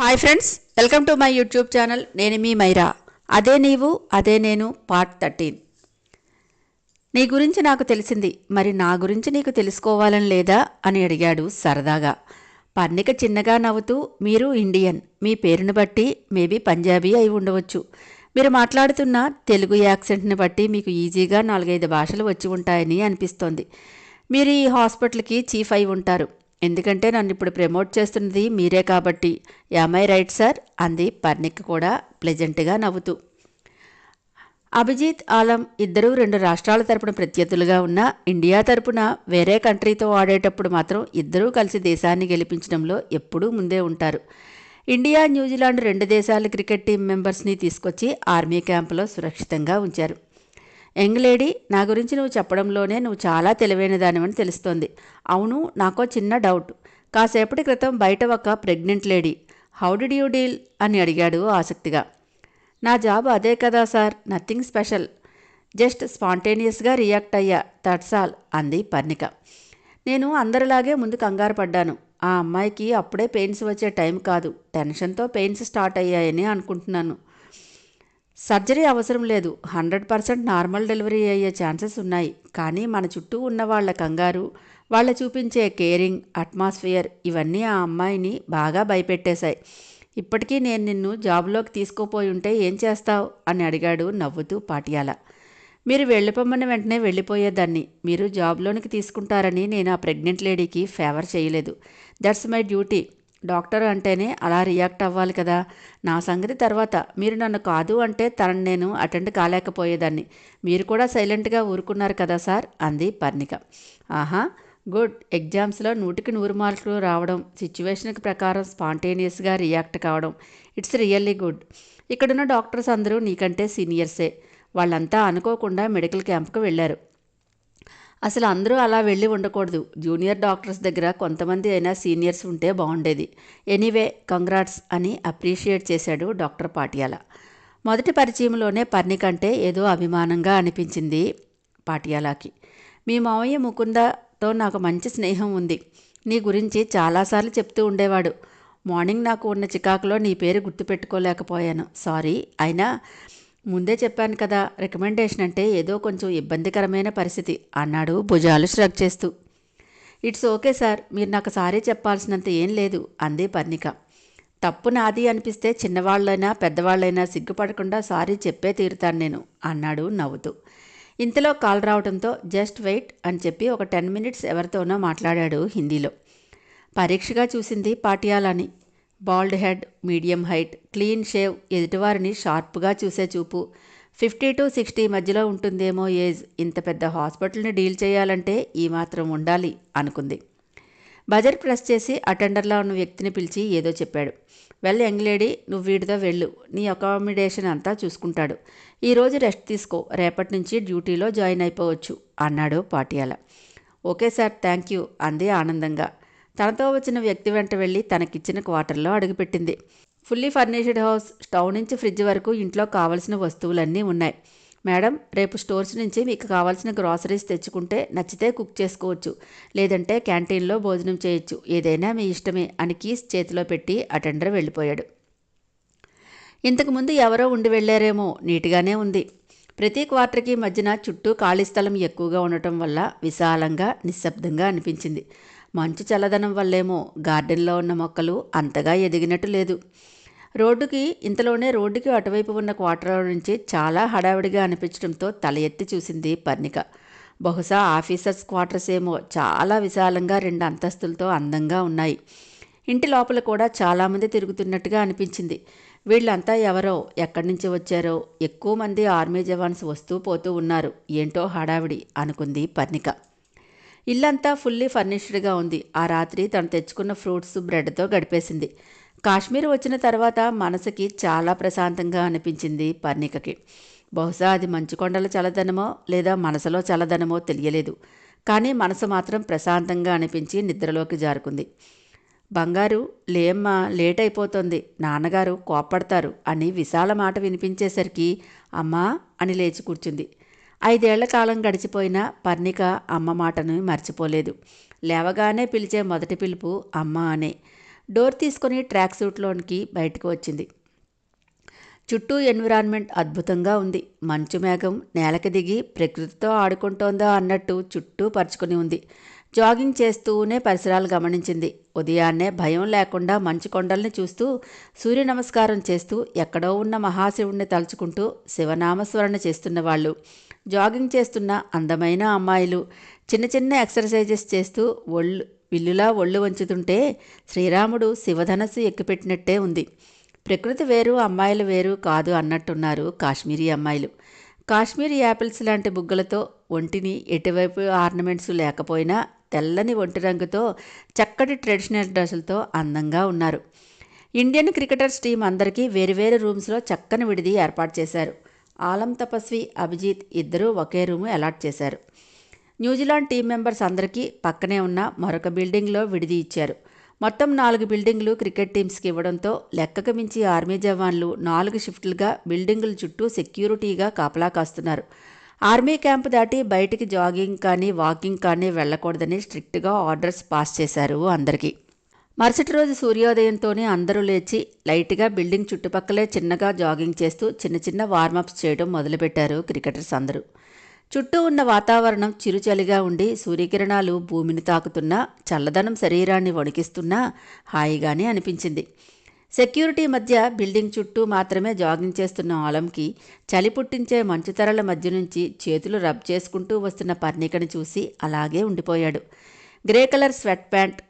Hi friends welcome to my YouTube channel నేను మీ మైరా. అదే నీవు అదే నేను పార్ట్ థర్టీన్ నీ గురించి నాకు తెలిసింది. మరి నా గురించి నీకు తెలుసుకోవాలని లేదా అని అడిగాడు సరదాగా. పన్నిక చిన్నగా నవ్వుతూ మీరు ఇండియన్ మీ పేరును బట్టి మేబీ పంజాబీ అయి ఉండవచ్చు. మీరు మాట్లాడుతున్న తెలుగు యాక్సెంట్ని బట్టి మీకు ఈజీగా నాలుగైదు భాషలు వచ్చి ఉంటాయని అనిపిస్తోంది. మీరు ఈ హాస్పిటల్కి చీఫ్ అయి ఉంటారు. ఎందుకంటే నన్ను ఇప్పుడు ప్రమోట్ చేస్తున్నది మీరే కాబట్టి. యామై రైట్ సార్ అంది పర్ణిక్ కూడా ప్లెజెంట్గా నవ్వుతూ. అభిజిత్ ఆలం ఇద్దరూ రెండు రాష్ట్రాల తరపున ప్రత్యర్థులుగా ఉన్న ఇండియా తరపున వేరే కంట్రీతో ఆడేటప్పుడు మాత్రం ఇద్దరూ కలిసి దేశాన్ని గెలిపించడంలో ఎప్పుడూ ముందే ఉంటారు. ఇండియా న్యూజిలాండ్ రెండు దేశాల క్రికెట్ టీం మెంబర్స్ని తీసుకొచ్చి ఆర్మీ క్యాంపులో సురక్షితంగా ఉంచారు. యంగ్ లేడీ నా గురించి నువ్వు చెప్పడంలోనే నువ్వు చాలా తెలివైన దానివని తెలుస్తోంది. అవును నాకో చిన్న డౌట్. కాసేపటి క్రితం బయట ఒక pregnant lady how did you deal? అని అడిగాడు ఆసక్తిగా. నా జాబ్ అదే కదా సార్ నథింగ్ స్పెషల్. జస్ట్ స్పాంటేనియస్గా రియాక్ట్ అయ్యా దట్స్ ఆల్ అంది పర్ణిక. నేను అందరిలాగే ముందు కంగారు పడ్డాను. ఆ అమ్మాయికి అప్పుడే పెయిన్స్ వచ్చే టైం కాదు టెన్షన్తో పెయిన్స్ స్టార్ట్ అయ్యాయని అనుకుంటున్నాను. సర్జరీ అవసరం లేదు. హండ్రెడ్ పర్సెంట్ నార్మల్ డెలివరీ అయ్యే ఛాన్సెస్ ఉన్నాయి. కానీ మన చుట్టూ ఉన్న వాళ్ళ కంగారు వాళ్ళ చూపించే కేరింగ్ అట్మాస్ఫియర్ ఇవన్నీ ఆ అమ్మాయిని బాగా భయపెట్టేశాయి. ఇప్పటికీ నేను నిన్ను జాబ్లోకి తీసుకుపోయి ఉంటే ఏం చేస్తావు? అని అడిగాడు నవ్వుతూ పాటియాల. మీరు వెళ్ళిపోమని వెంటనే వెళ్ళిపోయేదాన్ని. మీరు జాబ్లోనికి తీసుకుంటారని నేను ఆ ప్రెగ్నెంట్ లేడీకి ఫేవర్ చేయలేదు. That's my duty. డాక్టర్ అంటేనే అలా రియాక్ట్ అవ్వాలి కదా. నా సంగతి తర్వాత. మీరు నన్ను కాదు అంటే తనని నేను అటెండ్ కాలేకపోయేదాన్ని. మీరు కూడా సైలెంట్గా ఊరుకున్నారు కదా సార్ అంది పర్ణిక. ఆహా గుడ్. ఎగ్జామ్స్లో నూటికి నూరు మార్కులు రావడం సిచ్యువేషన్కి ప్రకారం స్పాంటేనియస్గా రియాక్ట్ కావడం. It's really good. ఇక్కడున్న డాక్టర్స్ అందరూ నీకంటే సీనియర్సే. వాళ్ళంతా అనుకోకుండా మెడికల్ క్యాంప్కి వెళ్ళారు. అసలు అందరూ అలా వెళ్ళి ఉండకూడదు. జూనియర్ డాక్టర్స్ దగ్గర కొంతమంది అయినా సీనియర్స్ ఉంటే బాగుండేది. ఎనీవే కంగ్రాట్స్ అని అప్రిషియేట్ చేశాడు డాక్టర్ పాటియాల. మొదటి పరిచయంలోనే పర్ణికంటే ఏదో అభిమానంగా అనిపించింది పాటియాలాకి. మీ మావయ్య ముకుందతో నాకు మంచి స్నేహం ఉంది. నీ గురించి చాలాసార్లు చెప్తూ ఉండేవాడు. మార్నింగ్ నాకు ఉన్న చికాకులో నీ పేరు గుర్తుపెట్టుకోలేకపోయాను. సారీ. అయినా ముందే చెప్పాను కదా రికమెండేషన్ అంటే ఏదో కొంచెం ఇబ్బందికరమైన పరిస్థితి అన్నాడు భుజాలు ష్రగ్ చేస్తూ. ఇట్స్ ఓకే సార్ మీరు నాకు సారీ చెప్పాల్సినంత ఏం లేదు అంది పర్ణిక తప్పు నాది అనిపిస్తే చిన్నవాళ్ళైనా పెద్దవాళ్ళైనా సిగ్గుపడకుండా సారీ చెప్పే తీరుతాను నేను అన్నాడు నవ్వుతూ. ఇంతలో కాల్ రావడంతో జస్ట్ వెయిట్ అని చెప్పి ఒక టెన్ మినిట్స్ ఎవరితోనో మాట్లాడాడు హిందీలో. పరీక్షగా చూసింది పాటియాలని bald head medium height clean shave ఎదుటివారిని షార్ప్గా చూసే చూపు. ఫిఫ్టీ టు సిక్స్టీ మధ్యలో ఉంటుందేమో ఏజ్. ఇంత పెద్ద హాస్పిటల్ని డీల్ చేయాలంటే ఈ మాత్రం ఉండాలి అనుకుంది. బజర్ ప్రెస్ చేసి అటెండర్లో ఉన్న వ్యక్తిని పిలిచి ఏదో చెప్పాడు. వెల్ యంగ్ లేడీ నువ్వు వీడితో వెళ్ళు. నీ అకామిడేషన్ అంతా చూసుకుంటాడు. ఈరోజు రెస్ట్ తీసుకో. రేపటి నుంచి డ్యూటీలో జాయిన్ అయిపోవచ్చు అన్నాడు Patiala. Okay sir thank you అంది ఆనందంగా. తనతో వచ్చిన వ్యక్తి వెంట వెళ్ళి తనకిచ్చిన క్వార్టర్లో అడుగుపెట్టింది. ఫుల్లీ ఫర్నిష్డ్ హౌస్ స్టవ్ నుంచి ఫ్రిడ్జ్ వరకు ఇంట్లో కావలసిన వస్తువులన్నీ ఉన్నాయి. మేడం రేపు స్టోర్స్ నుంచి మీకు కావాల్సిన గ్రాసరీస్ తెచ్చుకుంటే నచ్చితే కుక్ చేసుకోవచ్చు. లేదంటే క్యాంటీన్లో భోజనం చేయొచ్చు. ఏదైనా మీ ఇష్టమే అని కీస్ చేతిలో పెట్టి అటెండర్ వెళ్ళిపోయాడు. ఇంతకుముందు ఎవరో ఉండి వెళ్ళారేమో నీట్గానే ఉంది. ప్రతి క్వార్టర్కి మధ్యన చుట్టూ ఖాళీ స్థలం ఎక్కువగా ఉండటం వల్ల విశాలంగా నిశ్శబ్దంగా అనిపించింది. మంచు చల్లదనం వల్లేమో గార్డెన్లో ఉన్న మొక్కలు అంతగా ఎదిగినట్టు లేదు. రోడ్డుకి ఇంతలోనే రోడ్డుకి అటువైపు ఉన్న క్వార్టర్ నుంచి చాలా హడావిడిగా అనిపించడంతో తల ఎత్తి చూసింది పర్ణిక. బహుశా ఆఫీసర్స్ క్వార్టర్స్ ఏమో చాలా విశాలంగా రెండు అంతస్తులతో అందంగా ఉన్నాయి. ఇంటి లోపల కూడా చాలామంది తిరుగుతున్నట్టుగా అనిపించింది. వీళ్ళంతా ఎవరో ఎక్కడి నుంచి వచ్చారో ఎక్కువ మంది ఆర్మీ జవాన్స్ వస్తూ పోతూ ఉన్నారు. ఏంటో హడావిడి అనుకుంది పర్ణిక. ఇల్లంతా ఫుల్లీ ఫర్నిష్డ్గా ఉంది. ఆ రాత్రి తను తెచ్చుకున్న ఫ్రూట్స్ బ్రెడ్తో గడిపేసింది. కాశ్మీర్ వచ్చిన తర్వాత మనసుకి చాలా ప్రశాంతంగా అనిపించింది పర్ణికకి. బహుశా అది మంచుకొండల చల్లదనమో లేదా మనసులో చల్లదనమో తెలియలేదు. కానీ మనసు మాత్రం ప్రశాంతంగా అనిపించి నిద్రలోకి జారుకుంది. బంగారు లేమ్మా లేట్ అయిపోతుంది నాన్నగారు కోప్పడతారు అని విశాల మాట వినిపించేసరికి అమ్మా అని లేచి కూర్చుంది. ఐదేళ్ళ కాలం గడిచిపోయిన పర్ణిక అమ్మ మాటను మర్చిపోలేదు. లేవగానే పిలిచే మొదటి పిలుపు అమ్మ అనే. డోర్ తీసుకొని ట్రాక్ సూట్లోనికి బయటకు వచ్చింది. చుట్టూ ఎన్విరాన్మెంట్ అద్భుతంగా ఉంది. మంచు మేఘం నేలకి దిగి ప్రకృతితో ఆడుకుంటోందా అన్నట్టు చుట్టూ పరుచుకుని ఉంది. జాగింగ్ చేస్తూనే పరిసరాలు గమనించింది. ఉదయాన్నే భయం లేకుండా మంచు కొండల్ని చూస్తూ సూర్య నమస్కారం చేస్తూ ఎక్కడో ఉన్న మహాశివుణ్ణి తలుచుకుంటూ శివనామస్మరణ చేస్తున్న వాళ్ళు జాగింగ్ చేస్తున్న అందమైన అమ్మాయిలు. చిన్న చిన్న ఎక్సర్సైజెస్ చేస్తూ ఒళ్ళు విల్లులా ఒళ్ళు వంచుతుంటే శ్రీరాముడు శివధనస్సు ఎక్కిపెట్టినట్టే ఉంది. ప్రకృతి వేరు అమ్మాయిలు వేరు కాదు అన్నట్టున్నారు కాశ్మీరీ అమ్మాయిలు. కాశ్మీరీ యాపిల్స్ లాంటి బుగ్గలతో ఒంటిని ఎటువైపు ఆర్నమెంట్స్ లేకపోయినా తెల్లని ఒంటి రంగుతో చక్కటి ట్రెడిషనల్ డ్రెస్సులతో అందంగా ఉన్నారు. ఇండియన్ క్రికెటర్స్ టీం అందరికీ వేరువేరు రూమ్స్లో చక్కని విడిది ఏర్పాటు చేశారు. ఆలం తపస్వి అభిజిత్ ఇద్దరూ ఒకే రూము అలాట్ చేశారు. న్యూజిలాండ్ టీం మెంబర్స్ అందరికీ పక్కనే ఉన్న మరొక బిల్డింగ్లో విడిది ఇచ్చారు. మొత్తం నాలుగు బిల్డింగ్లు క్రికెట్ టీమ్స్కి ఇవ్వడంతో లెక్కకు మించి ఆర్మీ జవాన్లు నాలుగు షిఫ్ట్లుగా బిల్డింగుల చుట్టూ సెక్యూరిటీగా కాపలా కాస్తున్నారు. ఆర్మీ క్యాంప్ దాటి బయటికి జాగింగ్ కానీ వాకింగ్ కానీ వెళ్ళకూడదని స్ట్రిక్ట్గా ఆర్డర్స్ పాస్ చేశారు అందరికీ. మరుసటి రోజు సూర్యోదయంతోనే అందరూ లేచి లైట్గా బిల్డింగ్ చుట్టుపక్కలే చిన్నగా జాగింగ్ చేస్తూ చిన్న చిన్న వార్మప్స్ చేయడం మొదలుపెట్టారు క్రికెటర్స్ అందరూ. చుట్టూ ఉన్న వాతావరణం చిరుచలిగా ఉండి సూర్యకిరణాలు భూమిని తాకుతున్నా చల్లదనం శరీరాన్ని వణికిస్తున్నా హాయిగానే అనిపించింది. సెక్యూరిటీ మధ్య బిల్డింగ్ చుట్టూ మాత్రమే జాగింగ్ చేస్తున్న ఆలంకి చలి పుట్టించే మంచుతెరల మధ్య నుంచి చేతులు రబ్ చేసుకుంటూ వస్తున్న పర్ణికని చూసి అలాగే ఉండిపోయాడు. Grey colour sweat pant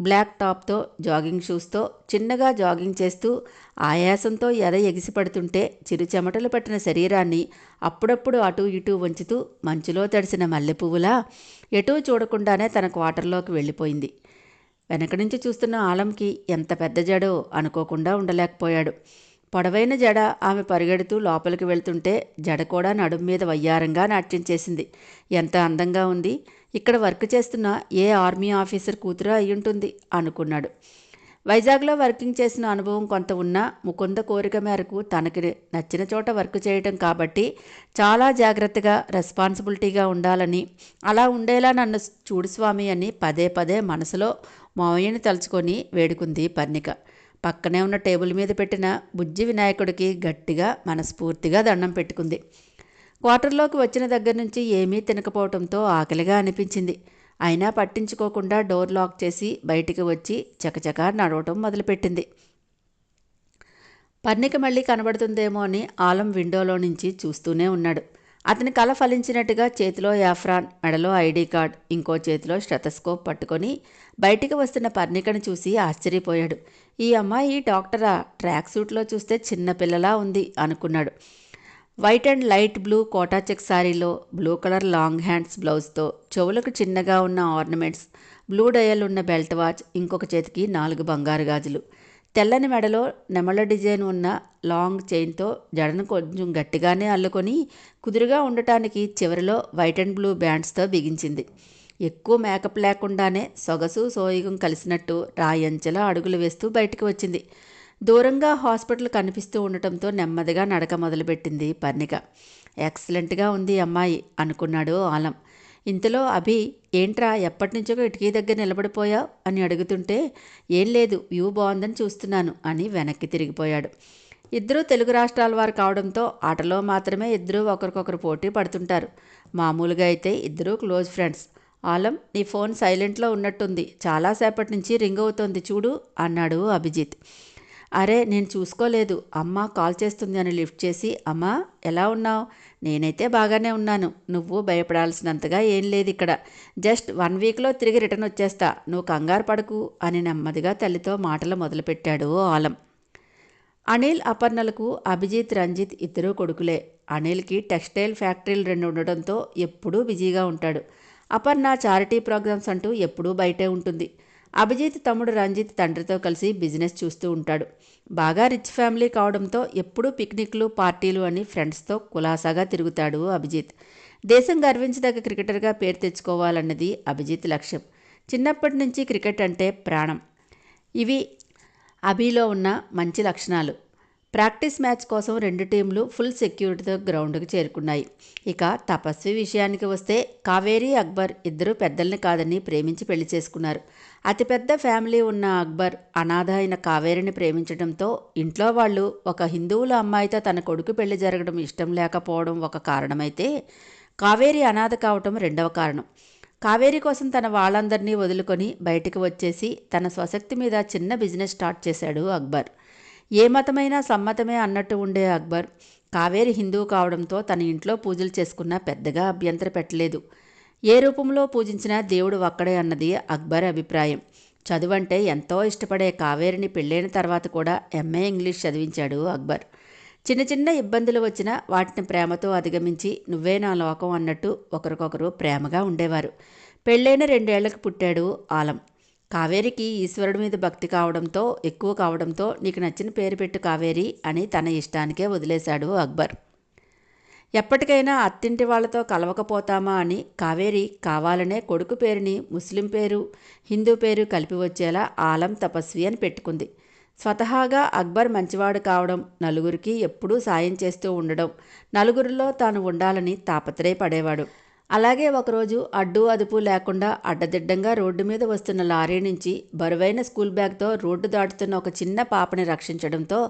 black టాప్తో jogging షూస్తో చిన్నగా జాగింగ్ చేస్తూ ఆయాసంతో ఎద ఎగిసిపడుతుంటే చిరు చెమటలు పట్టిన శరీరాన్ని అప్పుడప్పుడు అటూ ఇటూ వంచుతూ మంచులో తడిసిన మల్లెపువ్వులా ఎటూ చూడకుండానే తన క్వార్టర్లోకి వెళ్ళిపోయింది. వెనక నుంచి చూస్తున్న ఆలంకి ఎంత పెద్ద జడో అనుకోకుండా ఉండలేకపోయాడు. పొడవైన జడ ఆమె పరిగెడుతూ లోపలికి వెళ్తుంటే జడ కూడా నడుం మీద వయ్యారంగా నాట్యం చేసింది. ఎంత అందంగా ఉంది. ఇక్కడ వర్క్ చేస్తున్న ఏ ఆర్మీ ఆఫీసర్ కూతురు అయ్యుంటుంది అనుకున్నాడు. వైజాగ్లో వర్కింగ్ చేసిన అనుభవం కొంత ఉన్నా ముకుంద కోరిక మేరకు తనకి నచ్చిన చోట వర్క్ చేయటం కాబట్టి చాలా జాగ్రత్తగా రెస్పాన్సిబిలిటీగా ఉండాలని అలా ఉండేలా నన్ను చూడు స్వామి అని పదే పదే మనసులో మావయ్యని తలుచుకొని వేడుకుంది పర్ణిక. పక్కనే ఉన్న టేబుల్ మీద పెట్టిన బుజ్జి వినాయకుడికి గట్టిగా మనస్ఫూర్తిగా దండం పెట్టుకుంది. క్వార్టర్లోకి వచ్చిన దగ్గర నుంచి ఏమీ తినకపోవడంతో ఆకలిగా అనిపించింది. అయినా పట్టించుకోకుండా డోర్ లాక్ చేసి బయటికి వచ్చి చకచకా నడవటం మొదలుపెట్టింది. పర్ణిక మళ్ళీ కనబడుతుందేమో అని ఆలం విండోలో నుంచి చూస్తూనే ఉన్నాడు. అతని కల ఫలించినట్టుగా చేతిలో యాఫ్రాన్ మెడలో ఐడి కార్డ్ ఇంకో చేతిలో స్టెథస్కోప్ పట్టుకొని బయటికి వస్తున్న పర్ణికను చూసి ఆశ్చర్యపోయాడు. ఈ అమ్మాయి డాక్టరా? ట్రాక్ సూట్లో చూస్తే చిన్నపిల్లలా ఉంది అనుకున్నాడు. White and light blue Kota check శారీలో బ్లూ కలర్ లాంగ్ హ్యాండ్స్ బ్లౌజ్తో చెవులకు చిన్నగా ఉన్న ఆర్నమెంట్స్ బ్లూ డయల్ ఉన్న బెల్ట్ వాచ్ ఇంకొక చేతికి నాలుగు బంగారు గాజులు. తెల్లని మెడలో నెమళ్ళ డిజైన్ ఉన్న లాంగ్ చైన్తో జడను కొంచెం గట్టిగానే అల్లుకొని కుదురుగా ఉండటానికి చివరిలో వైట్ అండ్ బ్లూ బ్యాండ్స్తో బిగించింది. ఎక్కువ మేకప్ లేకుండానే సొగసు సోయగం కలిసినట్టు రాయంచెల అడుగులు వేస్తూ బయటికి వచ్చింది. దూరంగా హాస్పిటల్ కనిపిస్తూ ఉండటంతో నెమ్మదిగా నడక మొదలుపెట్టింది పర్ణిక. ఎక్సలెంట్గా ఉంది అమ్మాయి అనుకున్నాడు ఆలం. ఇంతలో అభి ఏంట్రా ఎప్పటినుంచో ఇటుకీ దగ్గర నిలబడిపోయావు? అని అడుగుతుంటే ఏం లేదు వ్యూ బాగుందని చూస్తున్నాను అని వెనక్కి తిరిగిపోయాడు. ఇద్దరూ తెలుగు రాష్ట్రాల వారు కావడంతో ఆటలో మాత్రమే ఇద్దరూ ఒకరికొకరు పోటీ పడుతుంటారు. మామూలుగా అయితే ఇద్దరూ క్లోజ్ ఫ్రెండ్స్. ఆలం నీ ఫోన్ సైలెంట్లో ఉన్నట్టుంది. చాలాసేపటి నుంచి రింగ్ అవుతోంది చూడు అన్నాడు అభిజిత్. అరే నేను చూసుకోలేదు. అమ్మ కాల్ చేస్తుంది అని లిఫ్ట్ చేసి అమ్మా ఎలా ఉన్నావు? నేనైతే బాగానే ఉన్నాను. నువ్వు భయపడాల్సినంతగా ఏం లేదు ఇక్కడ. జస్ట్ వన్ వీక్లో తిరిగి రిటర్న్ వచ్చేస్తా. నువ్వు కంగారు పడకు అని నెమ్మదిగా తల్లితో మాటలు మొదలుపెట్టాడు ఆలం. అనిల్ అపర్ణలకు అభిజిత్ రంజిత్ ఇద్దరూ కొడుకులే. అనిల్కి టెక్స్టైల్ ఫ్యాక్టరీలు రెండు ఉండడంతో ఎప్పుడూ బిజీగా ఉంటాడు. అపర్ణ చారిటీ ప్రోగ్రామ్స్ అంటూ ఎప్పుడూ బయటే ఉంటుంది. అభిజిత్ తమ్ముడు రంజిత్ తండ్రితో కలిసి బిజినెస్ చూస్తూ ఉంటాడు. బాగా రిచ్ ఫ్యామిలీ కావడంతో ఎప్పుడూ పిక్నిక్లు పార్టీలు అని ఫ్రెండ్స్తో కులాసాగా తిరుగుతాడు అభిజిత్. దేశం గర్వించదగ్గ క్రికెటర్గా పేరు తెచ్చుకోవాలన్నది అభిజిత్ లక్ష్యం. చిన్నప్పటి నుంచి క్రికెట్ అంటే ప్రాణం. ఇవి అభిలో ఉన్న మంచి లక్షణాలు. ప్రాక్టీస్ మ్యాచ్ కోసం రెండు టీంలు ఫుల్ సెక్యూరిటీతో గ్రౌండ్కి చేరుకున్నాయి. ఇక తపస్వి విషయానికి వస్తే కావేరి అక్బర్ ఇద్దరు పెద్దల్ని కాదని ప్రేమించి పెళ్ళి చేసుకున్నారు. అతిపెద్ద ఫ్యామిలీ ఉన్న అక్బర్ అనాథ అయిన కావేరిని ప్రేమించడంతో ఇంట్లో వాళ్ళు ఒక హిందువుల అమ్మాయితో తన కొడుకు పెళ్ళి జరగడం ఇష్టం లేకపోవడం ఒక కారణమైతే కావేరి అనాథ కావటం రెండవ కారణం. కావేరి కోసం తన వాళ్ళందరినీ వదులుకొని బయటకు వచ్చేసి తన స్వశక్తి మీద చిన్న బిజినెస్ స్టార్ట్ చేశాడు అక్బర్. ఏ మతమైనా సమ్మతమే అన్నట్టు ఉండే అక్బర్ కావేరి హిందువు కావడంతో తన ఇంట్లో పూజలు చేసుకున్నా పెద్దగా అభ్యంతర పెట్టలేదు. ఏ రూపంలో పూజించినా దేవుడు ఒక్కడే అన్నది అక్బర్ అభిప్రాయం. చదువంటే ఎంతో ఇష్టపడే కావేరిని పెళ్ళైన తర్వాత కూడా ఎంఏ ఇంగ్లీష్ చదివించాడు అక్బర్. చిన్న చిన్న ఇబ్బందులు వచ్చినా వాటిని ప్రేమతో అధిగమించి నువ్వే నా లోకం అన్నట్టు ఒకరికొకరు ప్రేమగా ఉండేవారు. పెళ్ళైన రెండేళ్ళకు పుట్టాడు ఆలం. కావేరికి ఈశ్వరుడి మీద భక్తి కావడంతో ఎక్కువ కావడంతో నీకు నచ్చిన పేరు పెట్టు కావేరి అని తన ఇష్టానికే వదిలేశాడు అక్బర్. ఎప్పటికైనా అత్తింటి వాళ్ళతో కలవకపోతామా అని కావేరి కావాలనే కొడుకు పేరుని ముస్లిం పేరు హిందూ పేరు కలిపి వచ్చేలా ఆలం తపస్వి అని పెట్టుకుంది. స్వతహాగా అక్బర్ మంచివాడు కావడం నలుగురికి ఎప్పుడూ సాయం చేస్తూ ఉండడం నలుగురిలో తాను ఉండాలని తాపత్రయపడేవాడు. అలాగే ఒకరోజు అడ్డు అదుపు లేకుండా అడ్డదిడ్డంగా రోడ్డు మీద వస్తున్న లారీ నుంచి బరువైన స్కూల్ బ్యాగ్తో రోడ్డు దాటుతున్న ఒక చిన్న పాపని రక్షించడంతో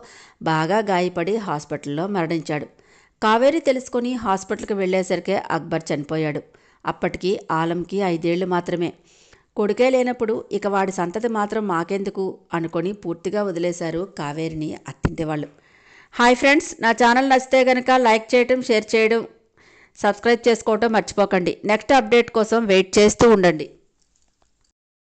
బాగా గాయపడి హాస్పిటల్లో మరణించాడు. కావేరి తెలుసుకొని హాస్పిటల్కి వెళ్ళేసరికే అక్బర్ చనిపోయాడు. అప్పటికి ఆలంకి ఐదేళ్ళు మాత్రమే. కొడుకే లేనప్పుడు ఇక వాడి సంతతి మాత్రం మాకెందుకు అనుకొని పూర్తిగా వదిలేశారు కావేరిని అత్తింటి వాళ్ళు హాయ్ ఫ్రెండ్స్ నా ఛానల్ నచ్చితే కనుక లైక్ చేయడం షేర్ చేయడం సబ్స్క్రైబ్ చేసుకోవటం మర్చిపోకండి. నెక్స్ట్ అప్డేట్ కోసం వెయిట్ చేస్తూ ఉండండి.